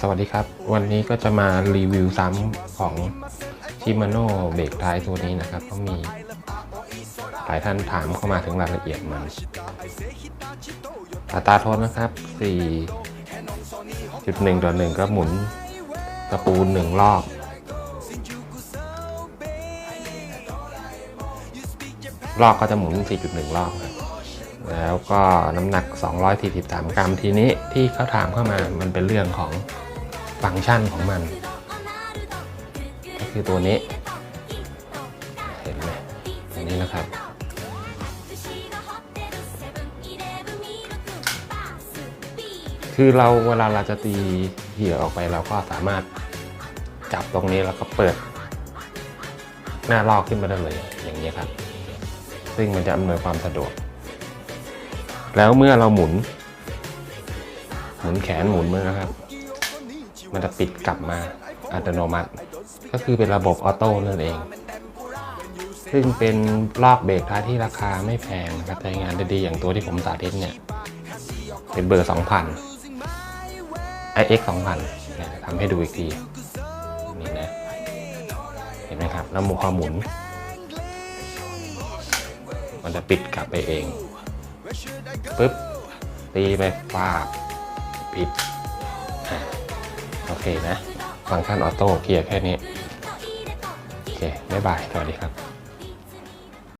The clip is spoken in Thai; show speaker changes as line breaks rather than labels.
สวัสดีครับ วันนี้ก็จะมารีวิวซ้ำของ Shimano เบรกท้ายตัวนี้นะครับเพราะมีหลายท่านถามเข้ามาถึงรายละเอียดมันอัตราโทษนะครับ 4.1 ต่อ 1 ก็หมุนตะปูหนึ่งรอบรอบก็จะหมุน 4.1 รอบครับ แล้วก็น้ำหนัก 243 กรัมทีนี้ที่เขาถามเข้ามามันเป็นเรื่องของฟังก์ชันของมัน ก็คือตัวนี้ เห็นไหมตัวนี้นะครับ คือเราเวลาเราจะตีเหยื่อออกไปเราก็สามารถจับตรงนี้แล้วก็เปิด หน้าลอกขึ้นมาได้เลยอย่างนี้ครับ ซึ่งมันจะอำนวยความสะดวก แล้วเมื่อเราหมุน หมุนแขนหมุนมือนะครับ มันจะปิดกลับมาอัตโนมัติ ก็คือเป็นระบบออโต้นั่นเอง ซึ่งเป็นลอกเบรกท้ายที่ราคาไม่แพงนะครับใช้งานได้ดีอย่างตัวที่ผมสาธิตเนี่ย เป็นเบอร์ 2,000 iX 2,000เนี่ยทำให้ดูอีกทีนี่นะ เห็นไหมครับ แล้วหมุนความหมุน มันจะปิดกลับไปเอง ปุ๊บ ตีไปฟาดปิด โอเคนะ ฟังก์ชันออโต้เคลียร์แค่นี้ โอเค บ๊ายบาย สวัสดีครับ